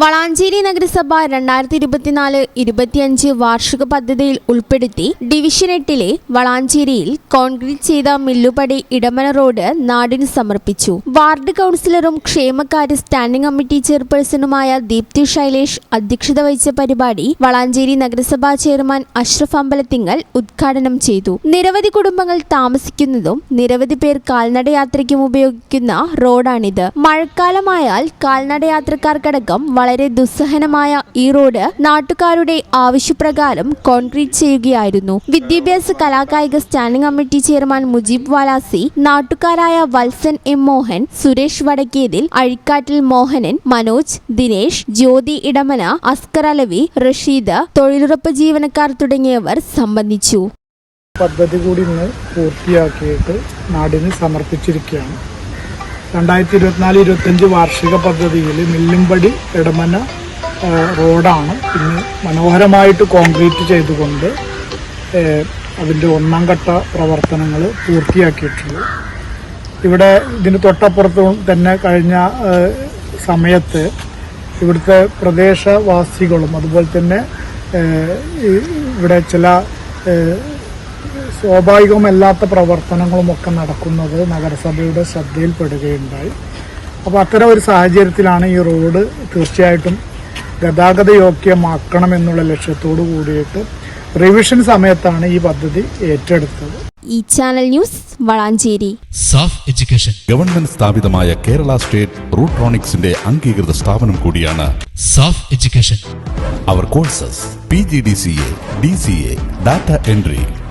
വളാഞ്ചേരി നഗരസഭ രണ്ടായിരത്തി ഇരുപത്തിനാല് ഇരുപത്തിയഞ്ച് വാർഷിക പദ്ധതിയിൽ ഉൾപ്പെടുത്തി ഡിവിഷൻ എട്ടിലെ വളാഞ്ചേരിയിൽ കോൺക്രീറ്റ് ചെയ്ത മില്ലുപടി ഇടമന റോഡ് നാടിന് സമർപ്പിച്ചു. വാർഡ് കൗൺസിലറും ക്ഷേമകാര്യ സ്റ്റാൻഡിംഗ് കമ്മിറ്റി ചെയർപേഴ്സണുമായ ദീപ്തി ശൈലേഷ് അധ്യക്ഷത വഹിച്ച പരിപാടി വളാഞ്ചേരി നഗരസഭാ ചെയർമാൻ അഷ്റഫ് അമ്പലത്തിങ്ങൽ ഉദ്ഘാടനം ചെയ്തു. നിരവധി കുടുംബങ്ങൾ താമസിക്കുന്നതും നിരവധി പേർ കാൽനടയാത്രയ്ക്കും ഉപയോഗിക്കുന്ന റോഡാണിത്. മഴക്കാലമായാൽ കാൽനടയാത്രക്കാർക്കടക്കം വളരെ ദുസ്സഹനമായ ഈ റോഡ് നാട്ടുകാരുടെ ആവശ്യപ്രകാരം കോൺക്രീറ്റ് ചെയ്യുകയായിരുന്നു. വിദ്യാഭ്യാസ കലാകായിക standing committee chairman Mujeeb Valasi നാട്ടുകാരായ വത്സൻ എം മോഹൻ സുരേഷ് വടക്കേതിൽ അഴിക്കാട്ടിൽ മോഹനൻ മനോജ് ദിനേശ് ജ്യോതി ഇടമന അസ്കർ അലവി റഷീദ് തൊഴിലുറപ്പ് ജീവനക്കാർ തുടങ്ങിയവർ സംബന്ധിച്ചു. പദ്ധതി കൂടി ഇന്ന് പൂർത്തിയാക്കിയിട്ട് നാടിന് സമർപ്പിച്ചിരിക്കുകയാണ്. രണ്ടായിരത്തി ഇരുപത്തിനാല് ഇരുപത്തഞ്ച് വാർഷിക പദ്ധതിയിൽ മില്ലുംപടി ഇടമന റോഡാണ്. ഇന്ന് മനോഹരമായിട്ട് കോൺക്രീറ്റ് ചെയ്തുകൊണ്ട് അതിന്റെ ഒന്നാം ഘട്ട പ്രവർത്തനങ്ങൾ പൂർത്തിയാക്കിയിട്ടുള്ളത് ഇവിടെ ഇതിന് തൊട്ടപ്പുറത്ത് തന്നെ കഴിഞ്ഞ സമയത്ത് ഇവിടുത്തെ പ്രദേശവാസികളും അതുപോലെ തന്നെ ഇവിടെ ചില ഏ, പ്രവർത്തനങ്ങളും ഒക്കെ നടക്കുന്നത് നഗരസഭയുടെ ശ്രദ്ധയിൽപ്പെടുകയുണ്ടായി. അപ്പോൾ അത്തരം ഒരു സാഹചര്യത്തിലാണ് ഈ റോഡ് തീർച്ചയായിട്ടും ഗതാഗത യോഗ്യമാക്കണം എന്നുള്ള ലക്ഷ്യത്തോടു കൂടിയിട്ട് റിവിഷൻ സമയത്താണ് ഈ പദ്ധതി ഏറ്റെടുത്തത്. ഈ channel news Valanchery. Saf education. Government സ്ഥാപിതമായ കേരള സ്റ്റേറ്റ് റൂട്രോണിക്സിന്റെ അംഗീകൃത സ്ഥാപനം കൂടിയാണ് SAFF education. Our courses P G D C A D C A data entry